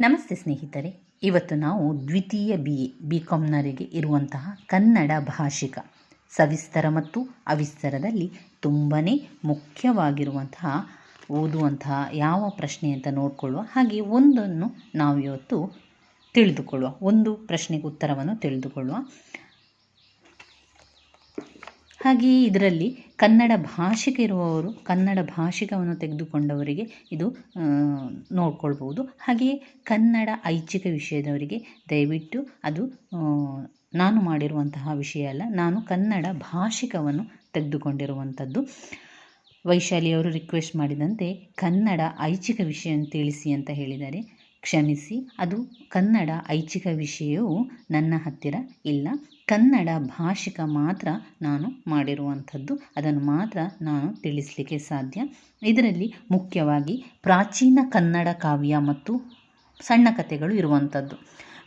ನಮಸ್ತೆ ಸ್ನೇಹಿತರೆ. ಇವತ್ತು ನಾವು ದ್ವಿತೀಯ ಬಿ ಎ ಬಿ ಕಾಮ್ನರಿಗೆ ಇರುವಂತಹ ಕನ್ನಡ ಭಾಷಿಕ, ಸವಿಸ್ತರ ಮತ್ತು ಅವಿಸ್ತರದಲ್ಲಿ ತುಂಬಾ ಮುಖ್ಯವಾಗಿರುವಂತಹ, ಓದುವಂತಹ ಯಾವ ಪ್ರಶ್ನೆ ಅಂತ ನೋಡಿಕೊಳ್ಳುವ ಹಾಗೆ ಒಂದನ್ನು ನಾವು ಇವತ್ತು ತಿಳಿದುಕೊಳ್ಳುವ, ಒಂದು ಪ್ರಶ್ನೆಗೆ ಉತ್ತರವನ್ನು ತಿಳಿದುಕೊಳ್ಳುವ ಹಾಗೆಯೇ ಇದರಲ್ಲಿ ಕನ್ನಡ ಭಾಷಿಕ ಇರುವವರು, ಕನ್ನಡ ಭಾಷಿಕವನ್ನು ತೆಗೆದುಕೊಂಡವರಿಗೆ ಇದು ನೋಡ್ಕೊಳ್ಬೋದು ಹಾಗೆಯೇ ಕನ್ನಡ ಐಚ್ಛಿಕ ವಿಷಯದವರಿಗೆ ದಯವಿಟ್ಟು ಅದು ನಾನು ಮಾಡಿರುವಂತಹ ವಿಷಯ ಅಲ್ಲ, ನಾನು ಕನ್ನಡ ಭಾಷಿಕವನ್ನು ತೆಗೆದುಕೊಂಡಿರುವಂಥದ್ದು. ವೈಶಾಲಿಯವರು ರಿಕ್ವೆಸ್ಟ್ ಮಾಡಿದಂತೆ ಕನ್ನಡ ಐಚ್ಛಿಕ ವಿಷಯ ತಿಳಿಸಿ ಅಂತ ಹೇಳಿದ್ದಾರೆ. ಕ್ಷಮಿಸಿ, ಅದು ಕನ್ನಡ ಐಚ್ಛಿಕ ವಿಷಯವು ನನ್ನ ಹತ್ತಿರ ಇಲ್ಲ. ಕನ್ನಡ ಭಾಷಿಕ ಮಾತ್ರ ನಾನು ಮಾಡಿರುವಂಥದ್ದು. ಅದನ್ನು ಮಾತ್ರ ನಾನು ತಿಳಿಸಲಿಕ್ಕೆ ಸಾಧ್ಯ. ಇದರಲ್ಲಿ ಮುಖ್ಯವಾಗಿ ಪ್ರಾಚೀನ ಕನ್ನಡ ಕಾವ್ಯ ಮತ್ತು ಸಣ್ಣ ಕಥೆಗಳು ಇರುವಂಥದ್ದು.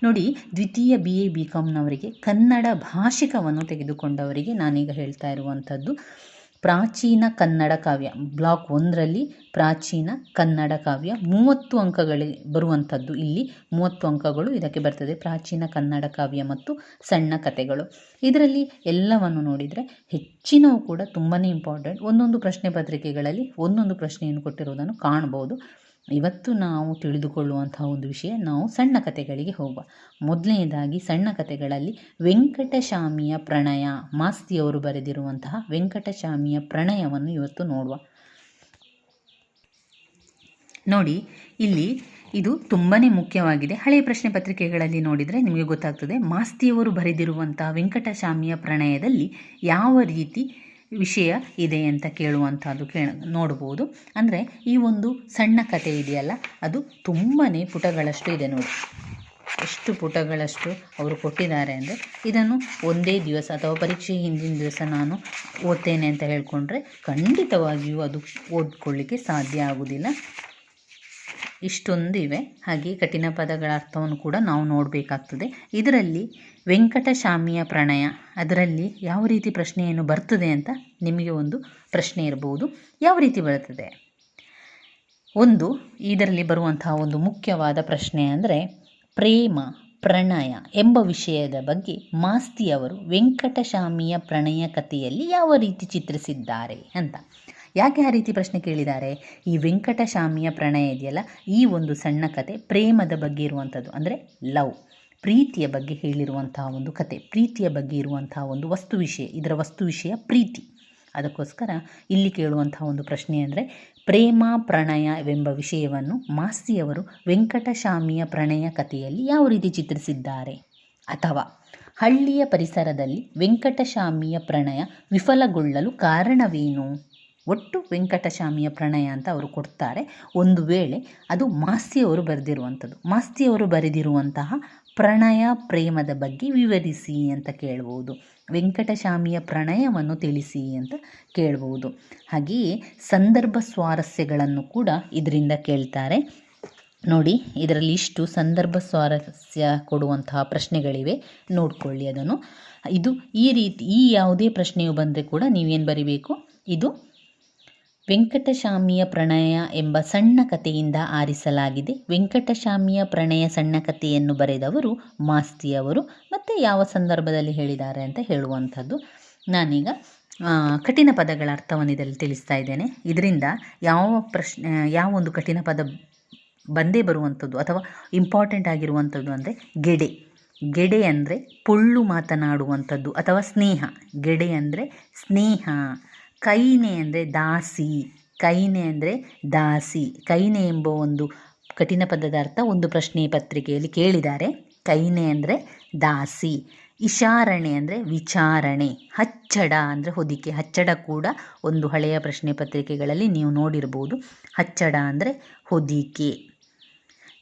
ನೋಡಿ, ದ್ವಿತೀಯ ಬಿ ಎ ಬಿ ಕಾಮ್ನವರಿಗೆ ಕನ್ನಡ ಭಾಷಿಕವನ್ನು ತೆಗೆದುಕೊಂಡವರಿಗೆ ನಾನೀಗ ಹೇಳ್ತಾ ಇರುವಂಥದ್ದು. ಪ್ರಾಚೀನ ಕನ್ನಡ ಕಾವ್ಯ. ಬ್ಲಾಕ್ ಒಂದರಲ್ಲಿ ಪ್ರಾಚೀನ ಕನ್ನಡ ಕಾವ್ಯ. ಮೂವತ್ತು ಅಂಕಗಳಿಗೆ ಬರುವಂಥದ್ದು ಇಲ್ಲಿ. ಮೂವತ್ತು ಅಂಕಗಳು ಇದಕ್ಕೆ ಬರ್ತದೆ. ಪ್ರಾಚೀನ ಕನ್ನಡ ಕಾವ್ಯ ಮತ್ತು ಸಣ್ಣ ಕಥೆಗಳು. ಇದರಲ್ಲಿ ಎಲ್ಲವನ್ನು ನೋಡಿದರೆ ಹೆಚ್ಚಿನವು ಕೂಡ ತುಂಬಾ ಇಂಪಾರ್ಟೆಂಟ್ ಒಂದೊಂದು ಪ್ರಶ್ನೆ ಪತ್ರಿಕೆಗಳಲ್ಲಿ ಒಂದೊಂದು ಪ್ರಶ್ನೆಯನ್ನು ಕೊಟ್ಟಿರುವುದನ್ನು ಕಾಣ್ಬೋದು ಇವತ್ತು ನಾವು ತಿಳಿದುಕೊಳ್ಳುವಂತಹ ಒಂದು ವಿಷಯ, ನಾವು ಸಣ್ಣ ಕಥೆಗಳಿಗೆ ಹೋಗುವ. ಮೊದಲನೇದಾಗಿ ಸಣ್ಣ ಕಥೆಗಳಲ್ಲಿ ವೆಂಕಟಶಾಮಿಯ ಪ್ರಣಯ. ಮಾಸ್ತಿಯವರು ಬರೆದಿರುವಂತಹ ವೆಂಕಟಶಾಮಿಯ ಪ್ರಣಯವನ್ನು ಇವತ್ತು ನೋಡುವ. ನೋಡಿ, ಇಲ್ಲಿ ಇದು ತುಂಬಾ ಮುಖ್ಯವಾಗಿದೆ. ಹಳೆಯ ಪ್ರಶ್ನೆ ಪತ್ರಿಕೆಗಳಲ್ಲಿ ನೋಡಿದರೆ ನಿಮಗೆ ಗೊತ್ತಾಗ್ತದೆ, ಮಾಸ್ತಿಯವರು ಬರೆದಿರುವಂತಹ ವೆಂಕಟಶಾಮಿಯ ಪ್ರಣಯದಲ್ಲಿ ಯಾವ ರೀತಿ ವಿಷಯ ಇದೆ ಅಂತ ಕೇಳುವಂಥದ್ದು ಕೇಳ, ನೋಡ್ಬೋದು. ಅಂದರೆ ಈ ಒಂದು ಸಣ್ಣ ಕತೆ ಇದೆಯಲ್ಲ, ಅದು ತುಂಬಾ ಪುಟಗಳಷ್ಟು ಇದೆ ನೋಡಿ. ಎಷ್ಟು ಪುಟಗಳಷ್ಟು ಅವರು ಕೊಟ್ಟಿದ್ದಾರೆ ಅಂದರೆ ಇದನ್ನು ಒಂದೇ ದಿವಸ ಅಥವಾ ಪರೀಕ್ಷೆ ಹಿಂದಿನ ದಿವಸ ನಾನು ಓದ್ತೇನೆ ಅಂತ ಹೇಳಿಕೊಂಡ್ರೆ ಖಂಡಿತವಾಗಿಯೂ ಅದು ಓದ್ಕೊಳ್ಳಿಕ್ಕೆ ಸಾಧ್ಯ ಆಗುವುದಿಲ್ಲ. ಇಷ್ಟೊಂದು ಇವೆ ಹಾಗೆ ಕಠಿಣ ಪದಗಳ ಅರ್ಥವನ್ನು ಕೂಡ ನಾವು ನೋಡಬೇಕಾಗ್ತದೆ. ಇದರಲ್ಲಿ ವೆಂಕಟಶಾಮಿಯ ಪ್ರಣಯ, ಅದರಲ್ಲಿ ಯಾವ ರೀತಿ ಪ್ರಶ್ನೆಯನ್ನು ಬರ್ತದೆ ಅಂತ ನಿಮಗೆ ಒಂದು ಪ್ರಶ್ನೆ ಇರಬಹುದು ಯಾವ ರೀತಿ ಬರುತ್ತದೆ ಒಂದು, ಇದರಲ್ಲಿ ಬರುವಂತಹ ಒಂದು ಮುಖ್ಯವಾದ ಪ್ರಶ್ನೆ ಅಂದರೆ ಪ್ರೇಮ, ಪ್ರಣಯ ಎಂಬ ವಿಷಯದ ಬಗ್ಗೆ ಮಾಸ್ತಿಯವರು ವೆಂಕಟಶಾಮಿಯ ಪ್ರಣಯ ಕಥೆಯಲ್ಲಿ ಯಾವ ರೀತಿ ಚಿತ್ರಿಸಿದ್ದಾರೆ ಅಂತ. ಯಾಕೆ ಆ ರೀತಿ ಪ್ರಶ್ನೆ ಕೇಳಿದ್ದಾರೆ? ಈ ವೆಂಕಟಶಾಮಿಯ ಪ್ರಣಯ ಇದೆಯಲ್ಲ, ಈ ಒಂದು ಸಣ್ಣ ಕತೆ ಪ್ರೇಮದ ಬಗ್ಗೆ ಇರುವಂಥದ್ದು, ಅಂದರೆ ಲವ್, ಪ್ರೀತಿಯ ಬಗ್ಗೆ ಹೇಳಿರುವಂತಹ ಒಂದು ಕತೆ, ಪ್ರೀತಿಯ ಬಗ್ಗೆ ಇರುವಂತಹ ಒಂದು ವಸ್ತು ವಿಷಯ, ಇದರ ವಸ್ತು ವಿಷಯ ಪ್ರೀತಿ. ಅದಕ್ಕೋಸ್ಕರ ಇಲ್ಲಿ ಕೇಳುವಂತಹ ಒಂದು ಪ್ರಶ್ನೆ ಅಂದರೆ, ಪ್ರೇಮ ಪ್ರಣಯವೆಂಬ ವಿಷಯವನ್ನು ಮಾಸ್ತಿಯವರು ವೆಂಕಟಶಾಮಿಯ ಪ್ರಣಯ ಕಥೆಯಲ್ಲಿ ಯಾವ ರೀತಿ ಚಿತ್ರಿಸಿದ್ದಾರೆ? ಅಥವಾ ಹಳ್ಳಿಯ ಪರಿಸರದಲ್ಲಿ ವೆಂಕಟಶಾಮಿಯ ಪ್ರಣಯ ವಿಫಲಗೊಳ್ಳಲು ಕಾರಣವೇನು? ಒಟ್ಟು ವೆಂಕಟಶಾಮಿಯ ಪ್ರಣಯ ಅಂತ ಅವರು ಕೊಡ್ತಾರೆ. ಒಂದು ವೇಳೆ ಅದು ಮಾಸ್ತಿಯವರು ಬರೆದಿರುವಂಥದ್ದು. ಮಾಸ್ತಿಯವರು ಬರೆದಿರುವಂತಹ ಪ್ರಣಯ ಪ್ರೇಮದ ಬಗ್ಗೆ ವಿವರಿಸಿ ಅಂತ ಕೇಳ್ಬೋದು. ವೆಂಕಟಶಾಮಿಯ ಪ್ರಣಯವನ್ನು ತಿಳಿಸಿ ಅಂತ ಕೇಳ್ಬೋದು. ಹಾಗೆಯೇ ಸಂದರ್ಭ ಸ್ವಾರಸ್ಯಗಳನ್ನು ಕೂಡ ಇದರಿಂದ ಕೇಳ್ತಾರೆ. ನೋಡಿ, ಇದರಲ್ಲಿ ಇಷ್ಟು ಸಂದರ್ಭ ಸ್ವಾರಸ್ಯ ಕೊಡುವಂತಹ ಪ್ರಶ್ನೆಗಳಿವೆ. ನೋಡ್ಕೊಳ್ಳಿ ಅದನ್ನು. ಇದು ಈ ರೀತಿ, ಈ ಯಾವುದೇ ಪ್ರಶ್ನೆಯು ಬಂದರೆ ಕೂಡ ನೀವೇನು ಬರಿಬೇಕು? ಇದು ವೆಂಕಟಶಾಮಿಯ ಪ್ರಣಯ ಎಂಬ ಸಣ್ಣ ಕಥೆಯಿಂದ ಆರಿಸಲಾಗಿದೆ. ವೆಂಕಟಶಾಮಿಯ ಪ್ರಣಯ ಸಣ್ಣ ಕಥೆಯನ್ನು ಬರೆದವರು ಮಾಸ್ತಿಯವರು ಮತ್ತು ಯಾವ ಸಂದರ್ಭದಲ್ಲಿ ಹೇಳಿದ್ದಾರೆ ಅಂತ ಹೇಳುವಂಥದ್ದು ನಾನೀಗ ಕಠಿಣ ಪದಗಳ ಅರ್ಥವನ್ನು ಇದರಲ್ಲಿ ತಿಳಿಸ್ತಾ ಇದ್ದೇನೆ. ಇದರಿಂದ ಯಾವ ಪ್ರಶ್ನೆ, ಯಾವ ಒಂದು ಕಠಿಣ ಪದ ಬಂದೇ ಬರುವಂಥದ್ದು ಅಥವಾ ಇಂಪಾರ್ಟೆಂಟ್ ಆಗಿರುವಂಥದ್ದು ಅಂದರೆ ಗೆಡೆ. ಗೆಡೆ ಅಂದರೆ ಪೊಳ್ಳು ಮಾತನಾಡುವಂಥದ್ದು ಅಥವಾ ಸ್ನೇಹ. ಗೆಡೆ ಅಂದರೆ ಸ್ನೇಹ. ಕೈನೆ ಅಂದರೆ ದಾಸಿ, ಕೈನೆ ಅಂದರೆ ದಾಸಿ. ಕೈನೆ ಎಂಬ ಒಂದು ಕಠಿಣ ಪದದ ಅರ್ಥ ಒಂದು ಪ್ರಶ್ನೆ ಪತ್ರಿಕೆಯಲ್ಲಿ ಕೇಳಿದ್ದಾರೆ. ಕೈನೆ ಅಂದರೆ ದಾಸಿ, ಇಶಾರಣೆ ಅಂದರೆ ವಿಚಾರಣೆ, ಹಚ್ಚಡ ಅಂದರೆ ಹೊದಿಕೆ. ಹಚ್ಚಡ ಕೂಡ ಒಂದು ಹಳೆಯ ಪ್ರಶ್ನೆ ಪತ್ರಿಕೆಗಳಲ್ಲಿ ನೀವು ನೋಡಿರ್ಬೋದು. ಹಚ್ಚಡ ಅಂದರೆ ಹೊದಿಕೆ.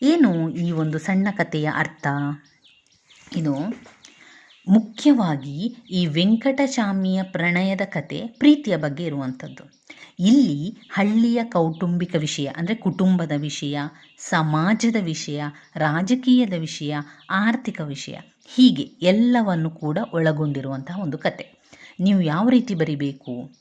ಏನು ಈ ಒಂದು ಸಣ್ಣ ಕಥೆಯ ಅರ್ಥ? ಇದು ಮುಖ್ಯವಾಗಿ ಈ ವೆಂಕಟಚಾಮಿಯ ಪ್ರಣಯದ ಕತೆ ಪ್ರೀತಿಯ ಬಗ್ಗೆ ಇರುವಂಥದ್ದು. ಇಲ್ಲಿ ಹಳ್ಳಿಯ ಕೌಟುಂಬಿಕ ವಿಷಯ, ಅಂದರೆ ಕುಟುಂಬದ ವಿಷಯ, ಸಮಾಜದ ವಿಷಯ, ರಾಜಕೀಯದ ವಿಷಯ, ಆರ್ಥಿಕ ವಿಷಯ, ಹೀಗೆ ಎಲ್ಲವನ್ನು ಕೂಡ ಒಳಗೊಂಡಿರುವಂತಹ ಒಂದು ಕತೆ. ನೀವು ಯಾವ ರೀತಿ ಬರಿಬೇಕು?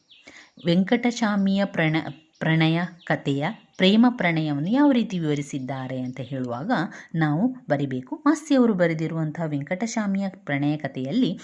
ವೆಂಕಟಚಾಮಿಯ ಪ್ರಣ ಪ್ರಣಯ ಕಥೆಯ ಪ್ರೇಮ ಪ್ರಣಯವನ್ನು ಯಾವ ರೀತಿ ವಿವರಿಸಿದ್ದಾರೆ ಅಂತ ಹೇಳುವಾಗ ನಾವು ಬರಿಬೇಕು. ಮಾಸ್ತಿಯವರು ಬರೆದಿರುವಂತಹ ವೆಂಕಟಶಾಮಿಯ ಪ್ರಣಯ ಕಥೆಯಲ್ಲಿ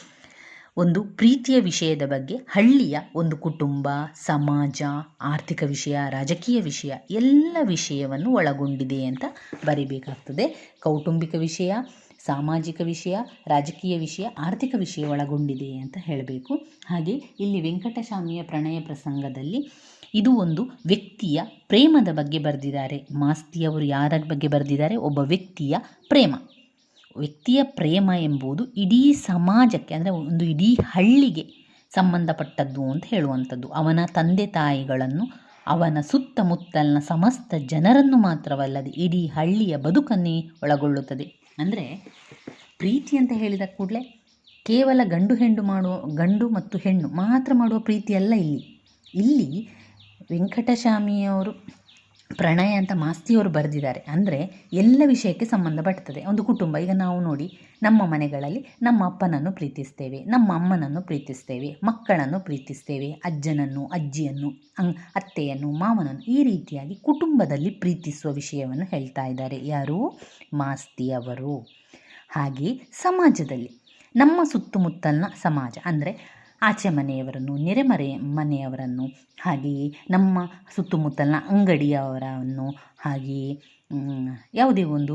ಒಂದು ಪ್ರೀತಿಯ ವಿಷಯದ ಬಗ್ಗೆ, ಹಳ್ಳಿಯ ಒಂದು ಕುಟುಂಬ, ಸಮಾಜ, ಆರ್ಥಿಕ ವಿಷಯ, ರಾಜಕೀಯ ವಿಷಯ ಎಲ್ಲ ವಿಷಯವನ್ನು ಒಳಗೊಂಡಿದೆ ಅಂತ ಬರಿಬೇಕಾಗ್ತದೆ. ಕೌಟುಂಬಿಕ ವಿಷಯ, ಸಾಮಾಜಿಕ ವಿಷಯ, ರಾಜಕೀಯ ವಿಷಯ, ಆರ್ಥಿಕ ವಿಷಯ ಒಳಗೊಂಡಿದೆ ಅಂತ ಹೇಳಬೇಕು. ಹಾಗೆ ಇಲ್ಲಿ ವೆಂಕಟಸ್ವಾಮಿಯ ಪ್ರಣಯ ಪ್ರಸಂಗದಲ್ಲಿ ಇದು ಒಂದು ವ್ಯಕ್ತಿಯ ಪ್ರೇಮದ ಬಗ್ಗೆ ಬರೆದಿದ್ದಾರೆ. ಮಾಸ್ತಿಯವರು ಯಾರ ಬಗ್ಗೆ ಬರೆದಿದ್ದಾರೆ? ಒಬ್ಬ ವ್ಯಕ್ತಿಯ ಪ್ರೇಮ. ವ್ಯಕ್ತಿಯ ಪ್ರೇಮ ಎಂಬುದು ಇಡೀ ಸಮಾಜಕ್ಕೆ, ಅಂದರೆ ಒಂದು ಇಡೀ ಹಳ್ಳಿಗೆ ಸಂಬಂಧಪಟ್ಟದ್ದು ಅಂತ ಹೇಳುವಂಥದ್ದು. ಅವನ ತಂದೆ ತಾಯಿಗಳನ್ನು, ಅವನ ಸುತ್ತಮುತ್ತಲಿನ ಸಮಸ್ತ ಜನರನ್ನು ಮಾತ್ರವಲ್ಲದೆ ಇಡೀ ಹಳ್ಳಿಯ ಬದುಕನ್ನೇ ಒಳಗೊಳ್ಳುತ್ತದೆ. ಅಂದರೆ ಪ್ರೀತಿ ಅಂತ ಹೇಳಿದ ಕೂಡಲೇ ಕೇವಲ ಗಂಡು ಹೆಣ್ಣು ಮಾಡುವ, ಗಂಡು ಮತ್ತು ಹೆಣ್ಣು ಮಾತ್ರ ಮಾಡುವ ಪ್ರೀತಿಯಲ್ಲ ಇಲ್ಲಿ. ಇಲ್ಲಿ ವೆಂಕಟಸ್ವಾಮಿಯವರು ಪ್ರಣಯ ಅಂತ ಮಾಸ್ತಿಯವರು ಬರೆದಿದ್ದಾರೆ. ಅಂದರೆ ಎಲ್ಲ ವಿಷಯಕ್ಕೆ ಸಂಬಂಧಪಡ್ತದೆ ಒಂದು ಕುಟುಂಬ. ಈಗ ನಾವು ನೋಡಿ, ನಮ್ಮ ಮನೆಗಳಲ್ಲಿ ನಮ್ಮ ಅಪ್ಪನನ್ನು ಪ್ರೀತಿಸ್ತೇವೆ, ನಮ್ಮ ಅಮ್ಮನನ್ನು ಪ್ರೀತಿಸ್ತೇವೆ, ಮಕ್ಕಳನ್ನು ಪ್ರೀತಿಸ್ತೇವೆ, ಅಜ್ಜನನ್ನು, ಅಜ್ಜಿಯನ್ನು, ಅಂ, ಅತ್ತೆಯನ್ನು, ಮಾವನನ್ನು ಈ ರೀತಿಯಾಗಿ ಕುಟುಂಬದಲ್ಲಿ ಪ್ರೀತಿಸುವ ವಿಷಯವನ್ನು ಹೇಳ್ತಾ ಇದ್ದಾರೆ. ಯಾರು? ಮಾಸ್ತಿಯವರು ಹಾಗೆ ಸಮಾಜದಲ್ಲಿ ನಮ್ಮ ಸುತ್ತಮುತ್ತಲಿನ ಸಮಾಜ. ಅಂದರೆ ಆಚೆ ಮನೆಯವರನ್ನು, ನೆರೆಮರೆ ಮನೆಯವರನ್ನು, ಹಾಗೆಯೇ ನಮ್ಮ ಸುತ್ತಮುತ್ತಲಿನ ಅಂಗಡಿಯವರನ್ನು, ಹಾಗೆಯೇ ಯಾವುದೇ ಒಂದು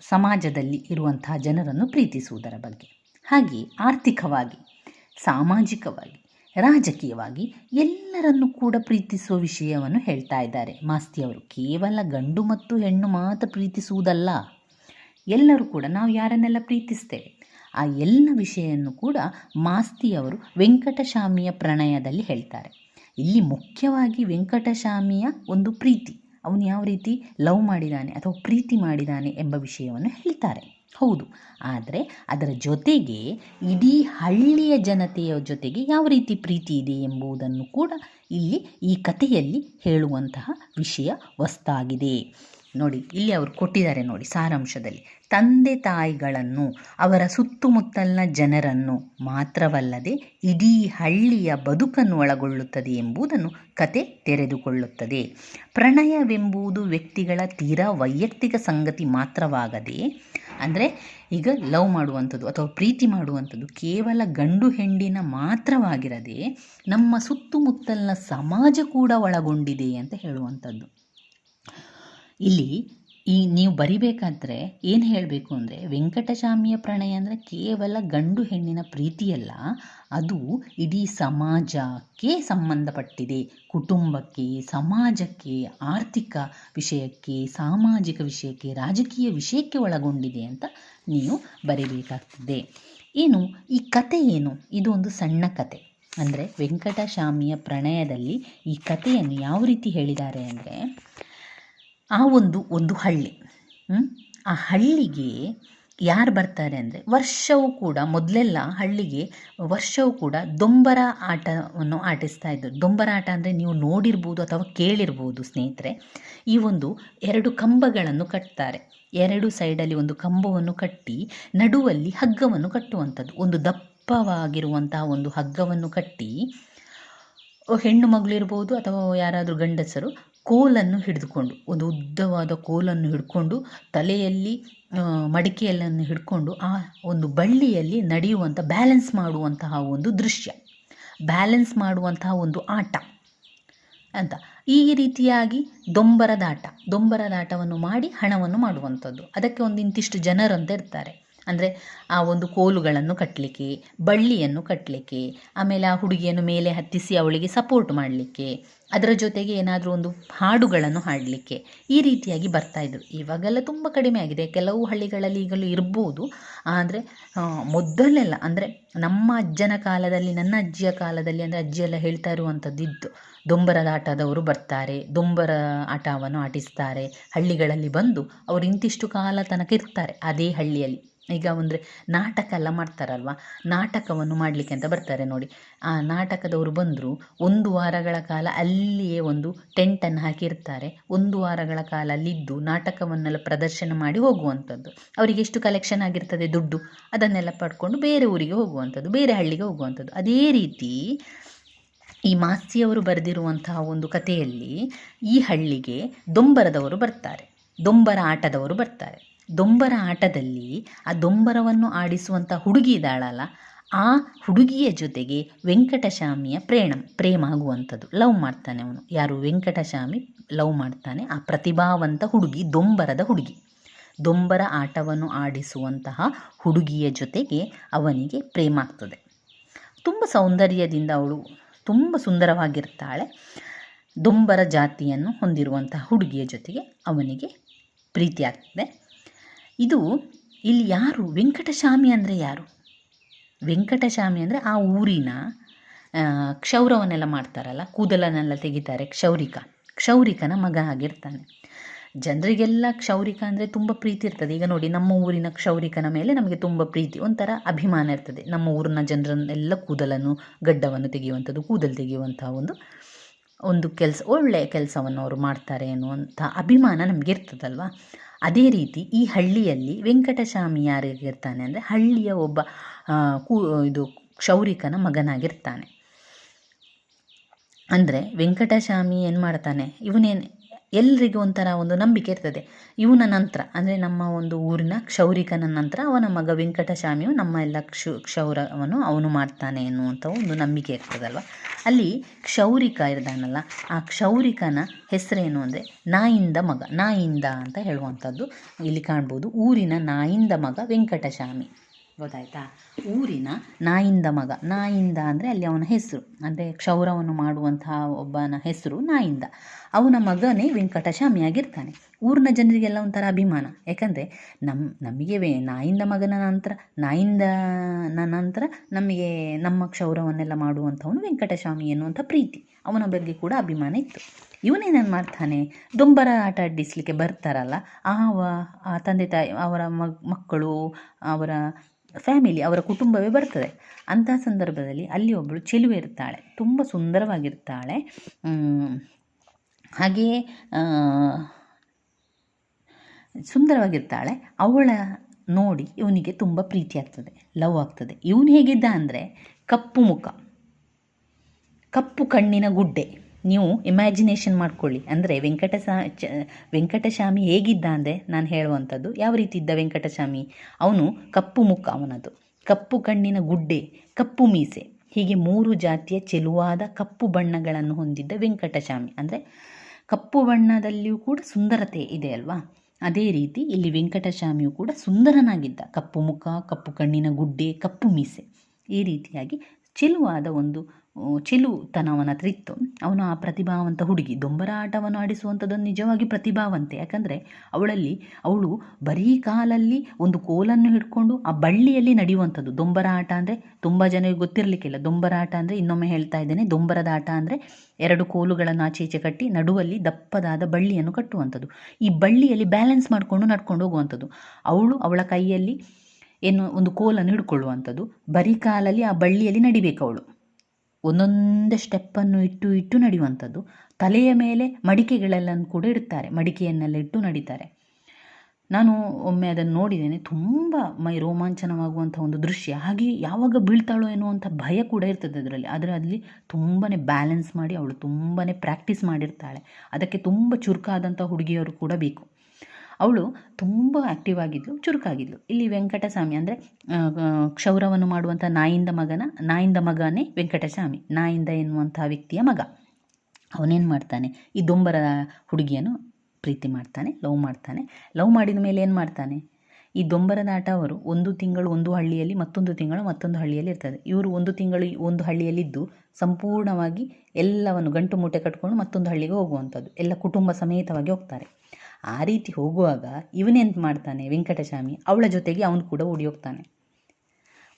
ಸಮಾಜದಲ್ಲಿ ಇರುವಂತಹ ಜನರನ್ನು ಪ್ರೀತಿಸುವುದರ ಬಗ್ಗೆ. ಹಾಗೆ ಆರ್ಥಿಕವಾಗಿ, ಸಾಮಾಜಿಕವಾಗಿ, ರಾಜಕೀಯವಾಗಿ ಎಲ್ಲರನ್ನು ಕೂಡ ಪ್ರೀತಿಸುವ ವಿಷಯವನ್ನು ಹೇಳ್ತಾ ಇದ್ದಾರೆ. ಮಾಸ್ತಿಯವರು ಕೇವಲ ಗಂಡು ಮತ್ತು ಹೆಣ್ಣು ಮಾತ್ರ ಪ್ರೀತಿಸುವುದಲ್ಲ, ಎಲ್ಲರೂ ಕೂಡ ನಾವು ಯಾರನ್ನೆಲ್ಲ ಪ್ರೀತಿಸ್ತೇವೆ? ಆ ಎಲ್ಲ ವಿಷಯವನ್ನು ಕೂಡ ಮಾಸ್ತಿಯವರು ವೆಂಕಟಶಾಮಿಯ ಪ್ರಣಯದಲ್ಲಿ ಹೇಳ್ತಾರೆ. ಇಲ್ಲಿ ಮುಖ್ಯವಾಗಿ ವೆಂಕಟಶಾಮಿಯ ಒಂದು ಪ್ರೀತಿ. ಅವನು ಯಾವ ರೀತಿ ಲವ್ ಮಾಡಿದ್ದಾನೆ ಅಥವಾ ಪ್ರೀತಿ ಮಾಡಿದ್ದಾನೆ ಎಂಬ ವಿಷಯವನ್ನು ಹೇಳ್ತಾರೆ. ಹೌದು. ಆದರೆ ಅದರ ಜೊತೆಗೆ ಇಡೀ ಹಳ್ಳಿಯ ಜನತೆಯ ಜೊತೆಗೆ ಯಾವ ರೀತಿ ಪ್ರೀತಿ ಇದೆ ಎಂಬುದನ್ನು ಕೂಡ ಇಲ್ಲಿ ಈ ಕಥೆಯಲ್ಲಿ ಹೇಳುವಂತಹ ವಿಷಯ ವಸ್ತಾಗಿದೆ ನೋಡಿ, ಇಲ್ಲಿ ಅವರು ಕೊಟ್ಟಿದ್ದಾರೆ ನೋಡಿ ಸಾರಾಂಶದಲ್ಲಿ. ತಂದೆ ತಾಯಿಗಳನ್ನು ಅವರ ಸುತ್ತಮುತ್ತಲಿನ ಜನರನ್ನು ಮಾತ್ರವಲ್ಲದೆ ಇಡೀ ಹಳ್ಳಿಯ ಬದುಕನ್ನು ಒಳಗೊಳ್ಳುತ್ತದೆ ಎಂಬುದನ್ನು ಕತೆ ತೆರೆದುಕೊಳ್ಳುತ್ತದೆ. ಪ್ರಣಯವೆಂಬುದು ವ್ಯಕ್ತಿಗಳ ತೀರಾ ವೈಯಕ್ತಿಕ ಸಂಗತಿ ಮಾತ್ರವಾಗದೆ, ಅಂದರೆ ಈಗ ಲವ್ ಮಾಡುವಂಥದ್ದು ಅಥವಾ ಪ್ರೀತಿ ಮಾಡುವಂಥದ್ದು ಕೇವಲ ಗಂಡು ಹೆಂಡಿನ ಮಾತ್ರವಾಗಿರದೆ ನಮ್ಮ ಸುತ್ತಮುತ್ತಲಿನ ಸಮಾಜ ಕೂಡ ಒಳಗೊಂಡಿದೆ ಅಂತ ಹೇಳುವಂಥದ್ದು. ಇಲ್ಲಿ ಈ ನೀವು ಬರಿಬೇಕಾದ್ರೆ ಏನು ಹೇಳಬೇಕು ಅಂದರೆ ವೆಂಕಟಸ್ವಾಮಿಯ ಪ್ರಣಯ ಅಂದರೆ ಕೇವಲ ಗಂಡು ಹೆಣ್ಣಿನ ಪ್ರೀತಿಯಲ್ಲ, ಅದು ಇಡೀ ಸಮಾಜಕ್ಕೆ ಸಂಬಂಧಪಟ್ಟಿದೆ. ಕುಟುಂಬಕ್ಕೆ, ಸಮಾಜಕ್ಕೆ, ಆರ್ಥಿಕ ವಿಷಯಕ್ಕೆ, ಸಾಮಾಜಿಕ ವಿಷಯಕ್ಕೆ, ರಾಜಕೀಯ ವಿಷಯಕ್ಕೆ ಒಳಗೊಂಡಿದೆ ಅಂತ ನೀವು ಬರಿಬೇಕಾಗ್ತದೆ. ಏನು, ಈ ಕತೆ ಏನು? ಇದು ಒಂದು ಸಣ್ಣ ಕತೆ. ಅಂದರೆ ವೆಂಕಟಸ್ವಾಮಿಯ ಪ್ರಣಯದಲ್ಲಿ ಈ ಕಥೆಯನ್ನು ಯಾವ ರೀತಿ ಹೇಳಿದ್ದಾರೆ ಅಂದರೆ ಆ ಒಂದು ಒಂದು ಹಳ್ಳಿ. ಆ ಹಳ್ಳಿಗೆ ಯಾರು ಬರ್ತಾರೆ ಅಂದರೆ ವರ್ಷವೂ ಕೂಡ ಮೊದಲೆಲ್ಲ ಹಳ್ಳಿಗೆ ವರ್ಷವೂ ಕೂಡ ದೊಂಬರ ಆಟವನ್ನು ಆಟಿಸ್ತಾ ಇದ್ದರು ದೊಂಬರ ಆಟ ಅಂದರೆ ನೀವು ನೋಡಿರ್ಬೋದು ಅಥವಾ ಕೇಳಿರ್ಬೋದು ಸ್ನೇಹಿತರೆ, ಈ ಒಂದು ಎರಡು ಕಂಬಗಳನ್ನು ಕಟ್ತಾರೆ. ಎರಡು ಸೈಡಲ್ಲಿ ಒಂದು ಕಂಬವನ್ನು ಕಟ್ಟಿ ನಡುವಲ್ಲಿ ಹಗ್ಗವನ್ನು ಕಟ್ಟುವಂಥದ್ದು. ಒಂದು ದಪ್ಪವಾಗಿರುವಂತಹ ಒಂದು ಹಗ್ಗವನ್ನು ಕಟ್ಟಿ ಹೆಣ್ಣು ಮಗಳಿರ್ಬೋದು ಅಥವಾ ಯಾರಾದರೂ ಗಂಡಸರು ಕೋಲನ್ನು ಹಿಡಿದುಕೊಂಡು, ಒಂದು ಉದ್ದವಾದ ಕೋಲನ್ನು ಹಿಡ್ಕೊಂಡು, ತಲೆಯಲ್ಲಿ ಮಡಿಕೆಯನ್ನು ಹಿಡ್ಕೊಂಡು, ಆ ಒಂದು ಬಳ್ಳಿಯಲ್ಲಿ ನಡೆಯುವಂಥ ಬ್ಯಾಲೆನ್ಸ್ ಮಾಡುವಂತಹ ಒಂದು ದೃಶ್ಯ. ಬ್ಯಾಲೆನ್ಸ್ ಮಾಡುವಂತಹ ಒಂದು ಆಟ ಅಂತ. ಈ ರೀತಿಯಾಗಿ ದೊಂಬರದಾಟ ದೊಂಬರದಾಟವನ್ನು ಮಾಡಿ ಹಣವನ್ನು ಮಾಡುವಂಥದ್ದು. ಅದಕ್ಕೆ ಒಂದು ಇಂತಿಷ್ಟು ಜನರಂತ ಇರ್ತಾರೆ. ಅಂದರೆ ಆ ಒಂದು ಕೋಲುಗಳನ್ನು ಕಟ್ಟಲಿಕ್ಕೆ ಬಳ್ಳಿಯನ್ನು ಕಟ್ಟಲಿಕ್ಕೆ ಆಮೇಲೆ ಆ ಹುಡುಗಿಯನ್ನು ಮೇಲೆ ಹತ್ತಿಸಿ ಅವಳಿಗೆ ಸಪೋರ್ಟ್ ಮಾಡಲಿಕ್ಕೆ, ಅದರ ಜೊತೆಗೆ ಏನಾದರೂ ಒಂದು ಹಾಡುಗಳನ್ನು ಹಾಡಲಿಕ್ಕೆ ಈ ರೀತಿಯಾಗಿ ಬರ್ತಾಯಿದ್ರು ಇವಾಗೆಲ್ಲ ತುಂಬ ಕಡಿಮೆ ಆಗಿದೆ. ಕೆಲವು ಹಳ್ಳಿಗಳಲ್ಲಿ ಈಗಲೂ ಇರ್ಬೋದು. ಆದರೆ ಮೊದಲೆಲ್ಲ ಅಂದರೆ ನಮ್ಮ ಅಜ್ಜನ ಕಾಲದಲ್ಲಿ, ನನ್ನ ಅಜ್ಜಿಯ ಕಾಲದಲ್ಲಿ ಅಂದರೆ ಅಜ್ಜಿಯೆಲ್ಲ ಹೇಳ್ತಾ ಇರುವಂಥದ್ದು ಇದ್ದು, ದೊಂಬರದ ಆಟದವರು ಬರ್ತಾರೆ, ದೊಂಬರ ಆಟವನ್ನು ಆಟಿಸ್ತಾರೆ, ಹಳ್ಳಿಗಳಲ್ಲಿ ಬಂದು ಅವರು ಇಂತಿಷ್ಟು ಕಾಲ ತನಕ ಇರ್ತಾರೆ, ಅದೇ ಹಳ್ಳಿಯಲ್ಲಿ. ಈಗ ಅಂದರೆ ನಾಟಕ ಎಲ್ಲ ಮಾಡ್ತಾರಲ್ವ? ನಾಟಕವನ್ನು ಮಾಡಲಿಕ್ಕೆ ಅಂತ ಬರ್ತಾರೆ ನೋಡಿ. ಆ ನಾಟಕದವರು ಬಂದರು ಒಂದು ವಾರಗಳ ಕಾಲ ಅಲ್ಲಿಯೇ ಒಂದು ಟೆಂಟನ್ನು ಹಾಕಿರ್ತಾರೆ ಒಂದು ವಾರಗಳ ಕಾಲ ಅಲ್ಲಿದ್ದು ನಾಟಕವನ್ನೆಲ್ಲ ಪ್ರದರ್ಶನ ಮಾಡಿ ಹೋಗುವಂಥದ್ದು. ಅವರಿಗೆ ಎಷ್ಟು ಕಲೆಕ್ಷನ್ ಆಗಿರ್ತದೆ ದುಡ್ಡು? ಅದನ್ನೆಲ್ಲ ಪಡ್ಕೊಂಡು ಬೇರೆ ಊರಿಗೆ ಹೋಗುವಂಥದ್ದು, ಬೇರೆ ಹಳ್ಳಿಗೆ ಹೋಗುವಂಥದ್ದು. ಅದೇ ರೀತಿ ಈ ಮಾಸ್ತಿಯವರು ಬರೆದಿರುವಂತಹ ಒಂದು ಕಥೆಯಲ್ಲಿ ಈ ಹಳ್ಳಿಗೆ ದೊಂಬರದವರು ಬರ್ತಾರೆ. ದೊಂಬರ ಆಟದವರು ಬರ್ತಾರೆ. ದೊಂಬರ ಆಟದಲ್ಲಿ ಆ ದೊಂಬರವನ್ನು ಆಡಿಸುವಂಥ ಹುಡುಗಿ ಇದ್ದಾಳಲ್ಲ, ಆ ಹುಡುಗಿಯ ಜೊತೆಗೆ ವೆಂಕಟಸ್ವಾಮಿಯ ಪ್ರೇಣ ಪ್ರೇಮ ಆಗುವಂಥದ್ದು ಲವ್ ಮಾಡ್ತಾನೆ ಅವನು. ಯಾರು? ವೆಂಕಟಸ್ವಾಮಿ ಲವ್ ಮಾಡ್ತಾನೆ. ಆ ಪ್ರತಿಭಾವಂತ ಹುಡುಗಿ ದೊಂಬರದ ಹುಡುಗಿ. ದೊಂಬರ ಆಟವನ್ನು ಆಡಿಸುವಂತಹ ಹುಡುಗಿಯ ಜೊತೆಗೆ ಅವನಿಗೆ ಪ್ರೇಮ ಆಗ್ತದೆ. ತುಂಬ ಸೌಂದರ್ಯದಿಂದ ಅವಳು ತುಂಬ ಸುಂದರವಾಗಿರ್ತಾಳೆ. ದೊಂಬರ ಜಾತಿಯನ್ನು ಹೊಂದಿರುವಂತಹ ಹುಡುಗಿಯ ಜೊತೆಗೆ ಅವನಿಗೆ ಪ್ರೀತಿ ಆಗ್ತದೆ. ಇದು ಇಲ್ಲಿ ಯಾರು? ವೆಂಕಟಸ್ವಾಮಿ ಅಂದರೆ ಯಾರು? ವೆಂಕಟಸ್ವಾಮಿ ಅಂದರೆ ಆ ಊರಿನ ಕ್ಷೌರವನ್ನೆಲ್ಲ ಮಾಡ್ತಾರಲ್ಲ, ಕೂದಲನ್ನೆಲ್ಲ ತೆಗಿತಾರೆ ಕ್ಷೌರಿಕ. ಕ್ಷೌರಿಕನ ಮಗ ಆಗಿರ್ತಾನೆ. ಜನರಿಗೆಲ್ಲ ಕ್ಷೌರಿಕ ಅಂದರೆ ತುಂಬ ಪ್ರೀತಿ ಇರ್ತದೆ. ಈಗ ನೋಡಿ, ನಮ್ಮ ಊರಿನ ಕ್ಷೌರಿಕನ ಮೇಲೆ ನಮಗೆ ತುಂಬ ಪ್ರೀತಿ, ಒಂಥರ ಅಭಿಮಾನ ಇರ್ತದೆ. ನಮ್ಮ ಊರಿನ ಜನರನ್ನೆಲ್ಲ ಕೂದಲನ್ನು, ಗಡ್ಡವನ್ನು ತೆಗೆಯುವಂಥದ್ದು, ಕೂದಲು ತೆಗೆಯುವಂಥ ಒಂದು ಒಂದು ಕೆಲಸ ಒಳ್ಳೆಯ ಕೆಲಸವನ್ನು ಅವರು ಮಾಡ್ತಾರೆ ಅನ್ನುವಂಥ ಅಭಿಮಾನ ನಮಗೆ ಇರ್ತದಲ್ವ? ಅದೇ ರೀತಿ ಈ ಹಳ್ಳಿಯಲ್ಲಿ ವೆಂಕಟಸ್ವಾಮಿ ಯಾರಿಗಿರ್ತಾನೆ ಅಂದರೆ ಹಳ್ಳಿಯ ಒಬ್ಬ ಕೂ, ಇದು ಕ್ಷೌರಿಕನ ಮಗನಾಗಿರ್ತಾನೆ. ಅಂದರೆ ವೆಂಕಟಸ್ವಾಮಿ ಏನು ಮಾಡ್ತಾನೆ? ಇವನೇನು ಎಲ್ರಿಗೂ ಒಂಥರ ಒಂದು ನಂಬಿಕೆ ಇರ್ತದೆ. ಇವನ ನಂತರ, ಅಂದರೆ ನಮ್ಮ ಒಂದು ಊರಿನ ಕ್ಷೌರಿಕನ ನಂತರ ಅವನ ಮಗ ವೆಂಕಟಶಾಮಿಯು ನಮ್ಮ ಎಲ್ಲ ಕ್ಷು, ಕ್ಷೌರವನ್ನು ಅವನು ಮಾಡ್ತಾನೆ ಎನ್ನುವಂಥ ಒಂದು ನಂಬಿಕೆ ಇರ್ತದಲ್ವ? ಅಲ್ಲಿ ಕ್ಷೌರಿಕ ಇರ್ದಾನಲ್ಲ, ಆ ಕ್ಷೌರಿಕನ ಹೆಸರೇನು ಅಂದರೆ ನಾಯಿಂದ ಮಗ, ನಾಯಿಂದ ಅಂತ ಹೇಳುವಂಥದ್ದು ಇಲ್ಲಿ ಕಾಣ್ಬೋದು. ಊರಿನ ನಾಯಿಂದ ಮಗ ವೆಂಕಟಸ್ವಾಮಿ. ಗೊತ್ತಾಯ್ತಾ? ಊರಿನ ನಾಯಿಂದ ಮಗ. ನಾಯಿಂದ ಅಂದರೆ ಅಲ್ಲಿ ಅವನ ಹೆಸರು. ಅಂದರೆ ಕ್ಷೌರವನ್ನು ಮಾಡುವಂತಹ ಒಬ್ಬನ ಹೆಸರು ನಾಯಿಂದ. ಅವನ ಮಗನೇ ವೆಂಕಟಶಾಮಿಯಾಗಿರ್ತಾನೆ ಊರಿನ ಜನರಿಗೆಲ್ಲ ಒಂಥರ ಅಭಿಮಾನ. ಯಾಕಂದರೆ ನಮ್ಮ ನಮಗೆ ವೇ, ನಾಯಿಂದ ಮಗನ ನಂತರ, ನಾಯಿಂದ ನಂತರ ನಮಗೆ ನಮ್ಮ ಕ್ಷೌರವನ್ನೆಲ್ಲ ಮಾಡುವಂಥವನು ವೆಂಕಟಸ್ವಾಮಿ ಎನ್ನುವಂಥ ಪ್ರೀತಿ. ಅವನ ಬಗ್ಗೆ ಕೂಡ ಅಭಿಮಾನ ಇತ್ತು. ಇವನೇನೇನು ಮಾಡ್ತಾನೆ? ದೊಂಬರ ಆಟ ಆಡಿಸ್ಲಿಕ್ಕೆ ಬರ್ತಾರಲ್ಲ. ಆವ, ಆ ತಂದೆ ತಾಯಿ, ಅವರ ಮಕ್ಕಳು, ಅವರ ಫ್ಯಾಮಿಲಿ ಅವರ ಕುಟುಂಬವೇ ಬರ್ತದೆ. ಅಂತಹ ಸಂದರ್ಭದಲ್ಲಿ ಅಲ್ಲಿ ಒಬ್ಬಳು ಚೆಲುವೆ ಇರ್ತಾಳೆ. ತುಂಬ ಸುಂದರವಾಗಿರ್ತಾಳೆ. ಹಾಗೆಯೇ ಸುಂದರವಾಗಿರ್ತಾಳೆ. ಅವಳ ನೋಡಿ ಇವನಿಗೆ ತುಂಬ ಪ್ರೀತಿ ಆಗ್ತದೆ ಲವ್ ಆಗ್ತದೆ. ಇವನು ಹೇಗಿದ್ದ ಅಂದರೆ ಕಪ್ಪು ಮುಖ, ಕಪ್ಪು ಕಣ್ಣಿನ ಗುಡ್ಡೆ. ನೀವು ಇಮ್ಯಾಜಿನೇಷನ್ ಮಾಡ್ಕೊಳ್ಳಿ. ಅಂದರೆ ವೆಂಕಟಸ, ಚ, ವೆಂಕಟಸ್ವಾಮಿ ಹೇಗಿದ್ದ ಅಂದರೆ ನಾನು ಹೇಳುವಂಥದ್ದು, ಯಾವ ರೀತಿ ಇದ್ದ ವೆಂಕಟಸ್ವಾಮಿ? ಅವನು ಕಪ್ಪು ಮುಖ ಅವನದು. ಕಪ್ಪು ಕಣ್ಣಿನ ಗುಡ್ಡೆ, ಕಪ್ಪು ಮೀಸೆ. ಹೀಗೆ ಮೂರು ಜಾತಿಯ ಚೆಲುವಾದ ಕಪ್ಪು ಬಣ್ಣಗಳನ್ನು ಹೊಂದಿದ್ದ ವೆಂಕಟಸ್ವಾಮಿ. ಅಂದರೆ ಕಪ್ಪು ಬಣ್ಣದಲ್ಲಿಯೂ ಕೂಡ ಸುಂದರತೆ ಇದೆ ಅಲ್ವಾ? ಅದೇ ರೀತಿ ಇಲ್ಲಿ ವೆಂಕಟಸ್ವಾಮಿಯು ಕೂಡ ಸುಂದರನಾಗಿದ್ದ. ಕಪ್ಪು ಮುಖ, ಕಪ್ಪು ಕಣ್ಣಿನ ಗುಡ್ಡೆ, ಕಪ್ಪು ಮೀಸೆ. ಈ ರೀತಿಯಾಗಿ ಚೆಲುವಾದ ಒಂದು ಆ, ತನವನ ಅವನ ಹತ್ರ ಇತ್ತು ಅವನು ಆ ಪ್ರತಿಭಾವಂತ ಹುಡುಗಿ ದೊಂಬರ ಆಟವನ್ನು ಆಡಿಸುವಂಥದ್ದು ನಿಜವಾಗಿ ಪ್ರತಿಭಾವಂತೆ. ಯಾಕಂದರೆ ಅವಳಲ್ಲಿ ಅವಳು ಬರೀ ಕಾಲಲ್ಲಿ ಒಂದು ಕೋಲನ್ನು ಹಿಡ್ಕೊಂಡು ಆ ಬಳ್ಳಿಯಲ್ಲಿ ನಡೆಯುವಂಥದ್ದು. ದೊಂಬರ ಆಟ ಅಂದರೆ ತುಂಬ ಜನರಿಗೆ ಗೊತ್ತಿರಲಿಕ್ಕಿಲ್ಲ. ದೊಂಬರ ಆಟ ಅಂದರೆ ಇನ್ನೊಮ್ಮೆ ಹೇಳ್ತಾ ಇದ್ದೇನೆ ದೊಂಬರದ ಆಟ ಅಂದರೆ ಎರಡು ಕೋಲುಗಳನ್ನು ಆಚೆ ಕಟ್ಟಿ ನಡುವಲ್ಲಿ ದಪ್ಪದಾದ ಬಳ್ಳಿಯನ್ನು ಕಟ್ಟುವಂಥದ್ದು. ಈ ಬಳ್ಳಿಯಲ್ಲಿ ಬ್ಯಾಲೆನ್ಸ್ ಮಾಡಿಕೊಂಡು ನಡ್ಕೊಂಡು ಹೋಗುವಂಥದ್ದು. ಅವಳು ಅವಳ ಕೈಯಲ್ಲಿ ಏನು ಒಂದು ಕೋಲನ್ನು ಹಿಡ್ಕೊಳ್ಳುವಂಥದ್ದು. ಬರೀ ಕಾಲಲ್ಲಿ ಆ ಬಳ್ಳಿಯಲ್ಲಿ ನಡಿಬೇಕು ಅವಳು. ಒಂದೊಂದೇ ಸ್ಟೆಪ್ಪನ್ನು ಇಟ್ಟು ಇಟ್ಟು ನಡೆಯುವಂಥದ್ದು. ತಲೆಯ ಮೇಲೆ ಮಡಿಕೆಗಳೆಲ್ಲನ್ನು ಕೂಡ ಇಡ್ತಾರೆ ಮಡಿಕೆಯನ್ನೆಲ್ಲ ಇಟ್ಟು ನಡೀತಾರೆ. ನಾನು ಒಮ್ಮೆ ಅದನ್ನು ನೋಡಿದ್ದೇನೆ. ತುಂಬ ಮೈ ರೋಮಾಂಚನವಾಗುವಂಥ ಒಂದು ದೃಶ್ಯ. ಹಾಗೆ ಯಾವಾಗ ಬೀಳ್ತಾಳೋ ಎನ್ನುವಂಥ ಭಯ ಕೂಡ ಇರ್ತದೆ ಅದರಲ್ಲಿ. ಆದರೆ ಅಲ್ಲಿ ತುಂಬಾ ಬ್ಯಾಲೆನ್ಸ್ ಮಾಡಿ ಅವಳು ತುಂಬಾ ಪ್ರಾಕ್ಟೀಸ್ ಮಾಡಿರ್ತಾಳೆ. ಅದಕ್ಕೆ ತುಂಬ ಚುರುಕಾದಂಥ ಹುಡುಗಿಯರು ಕೂಡ ಬೇಕು. ಅವಳು ತುಂಬ ಆ್ಯಕ್ಟಿವ್ ಆಗಿದ್ಲು, ಚುರುಕಾಗಿದ್ಲು. ಇಲ್ಲಿ ವೆಂಕಟಸ್ವಾಮಿ ಅಂದರೆ ಕ್ಷೌರವನ್ನು ಮಾಡುವಂಥ ನಾಯಿಂದ ಮಗನ ನಾಯಿಂದ ಮಗನೇ ವೆಂಕಟಸ್ವಾಮಿ. ನಾಯಿಂದ ಎನ್ನುವಂಥ ವ್ಯಕ್ತಿಯ ಮಗ. ಅವನೇನು ಮಾಡ್ತಾನೆ? ಈ ದೊಂಬರ ಹುಡುಗಿಯನ್ನು ಪ್ರೀತಿ ಮಾಡ್ತಾನೆ, ಲವ್ ಮಾಡ್ತಾನೆ. ಲವ್ ಮಾಡಿದ ಮೇಲೆ ಏನು ಮಾಡ್ತಾನೆ? ಈ ದೊಂಬರದ ಆಟ ಅವರು ಒಂದು ತಿಂಗಳು ಒಂದು ಹಳ್ಳಿಯಲ್ಲಿ, ಮತ್ತೊಂದು ತಿಂಗಳು ಮತ್ತೊಂದು ಹಳ್ಳಿಯಲ್ಲಿ ಇರ್ತದೆ ಇವರು ಒಂದು ತಿಂಗಳು ಒಂದು ಹಳ್ಳಿಯಲ್ಲಿದ್ದು ಸಂಪೂರ್ಣವಾಗಿ ಎಲ್ಲವನ್ನು ಗಂಟು ಮೂಟೆ ಕಟ್ಕೊಂಡು ಮತ್ತೊಂದು ಹಳ್ಳಿಗೆ ಹೋಗುವಂಥದ್ದು. ಎಲ್ಲ ಕುಟುಂಬ ಸಮೇತವಾಗಿ ಹೋಗ್ತಾರೆ. ಆ ರೀತಿ ಹೋಗುವಾಗ ಇವನೆಂತ ಮಾಡ್ತಾನೆ ವೆಂಕಟಸ್ವಾಮಿ? ಅವಳ ಜೊತೆಗೆ ಅವನು ಕೂಡ ಓಡಿ ಹೋಗ್ತಾನೆ.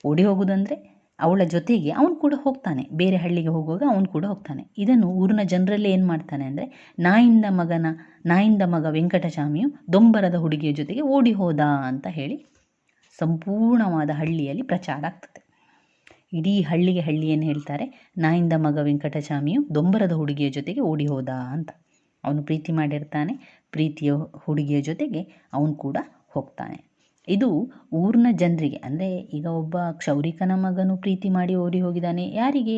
ಓಡಿ ಹೋಗೋದಂದರೆ ಅವಳ ಜೊತೆಗೆ ಅವನು ಕೂಡ ಹೋಗ್ತಾನೆ. ಬೇರೆ ಹಳ್ಳಿಗೆ ಹೋಗುವಾಗ ಅವನು ಕೂಡ ಹೋಗ್ತಾನೆ. ಇದನ್ನು ಊರಿನ ಜನರಲ್ಲೇ ಏನು ಮಾಡ್ತಾನೆ ಅಂದರೆ ನಾಯಿಂದ ಮಗನ ನಾಯಿಂದ ಮಗ ವೆಂಕಟಸ್ವಾಮಿಯು ದೊಂಬರದ ಹುಡುಗಿಯ ಜೊತೆಗೆ ಓಡಿ ಹೋದ ಅಂತ ಹೇಳಿ ಸಂಪೂರ್ಣವಾದ ಹಳ್ಳಿಯಲ್ಲಿ ಪ್ರಚಾರ ಆಗ್ತದೆ. ಇಡೀ ಹಳ್ಳಿಗೆ ಹಳ್ಳಿ ಏನು ಹೇಳ್ತಾರೆ ನಾಯಿಂದ ಮಗ ವೆಂಕಟಸ್ವಾಮಿಯು ದೊಂಬರದ ಹುಡುಗಿಯ ಜೊತೆಗೆ ಓಡಿ ಹೋದ ಅಂತ. ಅವನು ಪ್ರೀತಿ ಮಾಡಿರ್ತಾನೆ ಪ್ರೀತಿಯ ಹುಡುಗಿಯ ಜೊತೆಗೆ ಅವನು ಕೂಡ ಹೋಗ್ತಾನೆ. ಇದು ಊರಿನ ಜನರಿಗೆ, ಅಂದರೆ ಈಗ ಒಬ್ಬ ಕ್ಷೌರಿಕನ ಮಗನು ಪ್ರೀತಿ ಮಾಡಿ ಓಡಿ ಹೋಗಿದ್ದಾನೆ, ಯಾರಿಗೆ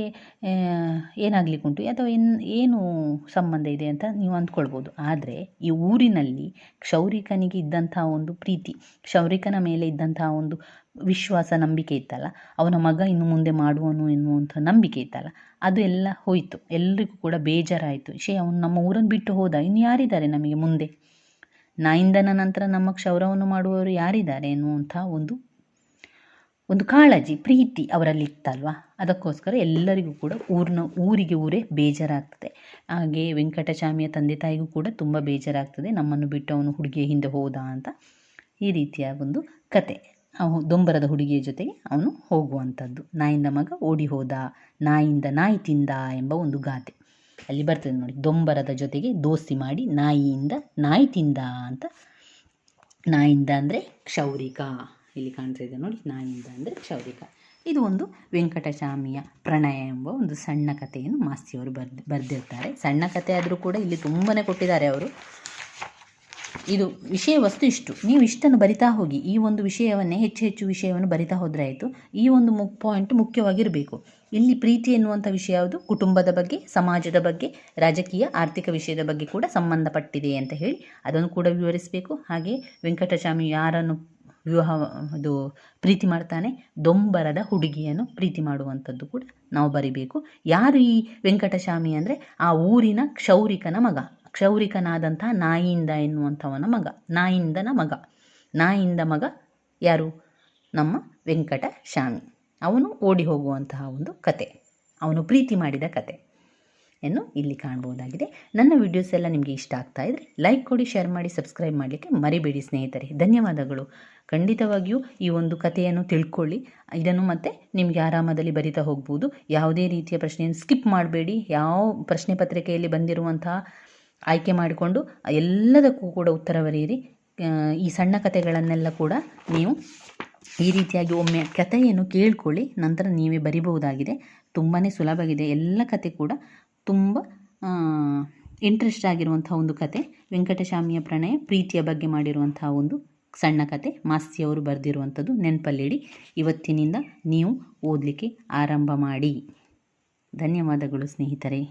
ಏನಾಗಲಿಕ್ಕುಂಟು, ಅಥವಾ ಏನು ಏನು ಸಂಬಂಧ ಇದೆ ಅಂತ ನೀವು ಅಂದ್ಕೊಳ್ಬೋದು. ಆದರೆ ಈ ಊರಿನಲ್ಲಿ ಕ್ಷೌರಿಕನಿಗೆ ಇದ್ದಂಥ ಒಂದು ಪ್ರೀತಿ, ಕ್ಷೌರಿಕನ ಮೇಲೆ ಇದ್ದಂಥ ಒಂದು ವಿಶ್ವಾಸ, ನಂಬಿಕೆ ಇತ್ತಲ್ಲ, ಅವನ ಮಗ ಇನ್ನು ಮುಂದೆ ಮಾಡುವನು ಎನ್ನುವಂಥ ನಂಬಿಕೆ ಇತ್ತಲ್ಲ, ಅದು ಎಲ್ಲ ಹೋಯಿತು. ಎಲ್ರಿಗೂ ಕೂಡ ಬೇಜಾರಾಯಿತು. ಶೇ ಅವನು ನಮ್ಮ ಊರನ್ನು ಬಿಟ್ಟು ಹೋದ, ಇನ್ನು ಯಾರಿದ್ದಾರೆ ನಮಗೆ ಮುಂದೆ? ನಾಯಿಂದನ ನಂತರ ನಮ್ಮ ಕ್ಷೌರವನ್ನು ಮಾಡುವವರು ಯಾರಿದ್ದಾರೆ ಎನ್ನುವಂಥ ಒಂದು ಒಂದು ಕಾಳಜಿ, ಪ್ರೀತಿ ಅವರಲ್ಲಿ ಇತ್ತಲ್ವಾ? ಅದಕ್ಕೋಸ್ಕರ ಎಲ್ಲರಿಗೂ ಕೂಡ ಊರಿನ, ಊರಿಗೆ ಊರೇ ಬೇಜಾರಾಗ್ತದೆ. ಹಾಗೆ ವೆಂಕಟಚಾಮಿಯ ತಂದೆ ತಾಯಿಗೂ ಕೂಡ ತುಂಬ ಬೇಜಾರಾಗ್ತದೆ. ನಮ್ಮನ್ನು ಬಿಟ್ಟು ಅವನು ಹುಡುಗಿಯ ಹಿಂದೆ ಹೋದ ಅಂತ ಈ ರೀತಿಯ ಒಂದು ಕತೆ. ದೊಂಬರದ ಹುಡುಗಿಯ ಜೊತೆಗೆ ಅವನು ಹೋಗುವಂಥದ್ದು. ನಾಯಿಂದ ಮಗ ಓಡಿ ಹೋದ ನಾಯಿಂದ ನಾಯಿ ತಿಂದ ಎಂಬ ಒಂದು ಗಾದೆ. ಅಲ್ಲಿ ಬರ್ತದೆ ನೋಡಿ. ದೊಂಬರದ ಜೊತೆಗೆ ದೋಸಿ ಮಾಡಿ ನಾಯಿಯಿಂದ, ನಾಯಿ ತಿಂದ ಅಂತ. ನಾಯಿಂದ ಅಂದರೆ ಕ್ಷೌರಿಕ. ಇಲ್ಲಿ ಕಾಣ್ತಾ ಇದೆ ನೋಡಿ ನಾಯಿಂದ ಅಂದರೆ ಕ್ಷೌರಿಕ. ಇದು ಒಂದು ವೆಂಕಟಚಾಮಿಯ ಪ್ರಣಯ ಎಂಬ ಒಂದು ಸಣ್ಣ ಕಥೆಯನ್ನು ಮಾಸ್ತಿಯವರು ಬರ್ದು, ಬರೆದಿರ್ತಾರೆ. ಸಣ್ಣ ಕಥೆ ಆದರೂ ಕೂಡ ಇಲ್ಲಿ ತುಂಬಾ ಕೊಟ್ಟಿದ್ದಾರೆ ಅವರು. ಇದು ವಿಷಯ ವಸ್ತು ಇಷ್ಟು. ನೀವು ಇಷ್ಟನ್ನು ಬರಿತಾ ಹೋಗಿ. ಈ ಒಂದು ವಿಷಯವನ್ನೇ, ಹೆಚ್ಚು ಹೆಚ್ಚು ವಿಷಯವನ್ನು ಬರಿತಾ ಹೋದರೆ ಆಯಿತು. ಈ ಒಂದು ಮು ಪಾಯಿಂಟ್ ಮುಖ್ಯವಾಗಿರಬೇಕು. ಇಲ್ಲಿ ಪ್ರೀತಿ ಎನ್ನುವಂಥ ವಿಷಯ ಯಾವುದು? ಕುಟುಂಬದ ಬಗ್ಗೆ, ಸಮಾಜದ ಬಗ್ಗೆ, ರಾಜಕೀಯ, ಆರ್ಥಿಕ ವಿಷಯದ ಬಗ್ಗೆ ಕೂಡ ಸಂಬಂಧಪಟ್ಟಿದೆ ಅಂತ ಹೇಳಿ ಅದನ್ನು ಕೂಡ ವಿವರಿಸಬೇಕು. ಹಾಗೆ ವೆಂಕಟಸ್ವಾಮಿ ಯಾರನ್ನು ವಿವಾಹ, ಇದು ಪ್ರೀತಿ ಮಾಡ್ತಾನೆ? ದೊಂಬರದ ಹುಡುಗಿಯನ್ನು ಪ್ರೀತಿ ಮಾಡುವಂಥದ್ದು ಕೂಡ ನಾವು ಬರಿಬೇಕು. ಯಾರು ಈ ವೆಂಕಟಸ್ವಾಮಿ ಅಂದರೆ? ಆ ಊರಿನ ಕ್ಷೌರಿಕನ ಮಗ. ಕ್ಷೌರಿಕನಾದಂಥ ನಾಯಿಂದ ಎನ್ನುವಂಥವನ ಮಗ. ನಾಯಿಂದನ ಮಗ. ನಾಯಿಂದ ಮಗ ಯಾರು? ನಮ್ಮ ವೆಂಕಟ ಶಾಮಿ ಅವನು ಓಡಿ ಹೋಗುವಂತಹ ಒಂದು ಕತೆ, ಅವನು ಪ್ರೀತಿ ಮಾಡಿದ ಕತೆ ಎನ್ನು ಇಲ್ಲಿ ಕಾಣ್ಬೋದಾಗಿದೆ ನನ್ನ ವಿಡಿಯೋಸ್ ಎಲ್ಲ ನಿಮಗೆ ಇಷ್ಟ ಆಗ್ತಾ ಇದ್ದರೆ ಲೈಕ್ ಕೊಡಿ ಶೇರ್ ಮಾಡಿ ಸಬ್ಸ್ಕ್ರೈಬ್ ಮಾಡಲಿಕ್ಕೆ ಮರಿಬೇಡಿ ಸ್ನೇಹಿತರೆ. ಧನ್ಯವಾದಗಳು. ಖಂಡಿತವಾಗಿಯೂ ಈ ಒಂದು ಕಥೆಯನ್ನು ತಿಳ್ಕೊಳ್ಳಿ. ಇದನ್ನು ಮತ್ತೆ ನಿಮಗೆ ಆರಾಮದಲ್ಲಿ ಬರಿತಾ ಹೋಗ್ಬೋದು. ಯಾವುದೇ ರೀತಿಯ ಪ್ರಶ್ನೆಯನ್ನು ಸ್ಕಿಪ್ ಮಾಡಬೇಡಿ. ಯಾವ ಪ್ರಶ್ನೆ ಪತ್ರಿಕೆಯಲ್ಲಿ ಬಂದಿರುವಂತಹ ಆಯ್ಕೆ ಮಾಡಿಕೊಂಡು ಎಲ್ಲದಕ್ಕೂ ಕೂಡ ಉತ್ತರ ಬರೆಯಿರಿ. ಈ ಸಣ್ಣ ಕಥೆಗಳನ್ನೆಲ್ಲ ಕೂಡ ನೀವು ಈ ರೀತಿಯಾಗಿ ಒಮ್ಮೆ ಕಥೆಯನ್ನು ಕೇಳ್ಕೊಳ್ಳಿ, ನಂತರ ನೀವೇ ಬರಿಬಹುದಾಗಿದೆ. ತುಂಬಾ ಸುಲಭವಾಗಿದೆ ಎಲ್ಲ ಕತೆ ಕೂಡ ತುಂಬ ಇಂಟ್ರೆಸ್ಟ್ ಆಗಿರುವಂಥ ಒಂದು ಕತೆ ವೆಂಕಟಸ್ವಾಮಿಯ ಪ್ರಣಯ, ಪ್ರೀತಿಯ ಬಗ್ಗೆ ಮಾಡಿರುವಂತಹ ಒಂದು ಸಣ್ಣ ಕತೆ ಮಾಸ್ತಿಯವರು ಬರೆದಿರುವಂಥದ್ದು ನೆನಪಲ್ಲಿಡಿ. ಇವತ್ತಿನಿಂದ ನೀವು ಓದಲಿಕ್ಕೆ ಆರಂಭ ಮಾಡಿ. ಧನ್ಯವಾದಗಳು ಸ್ನೇಹಿತರೆ.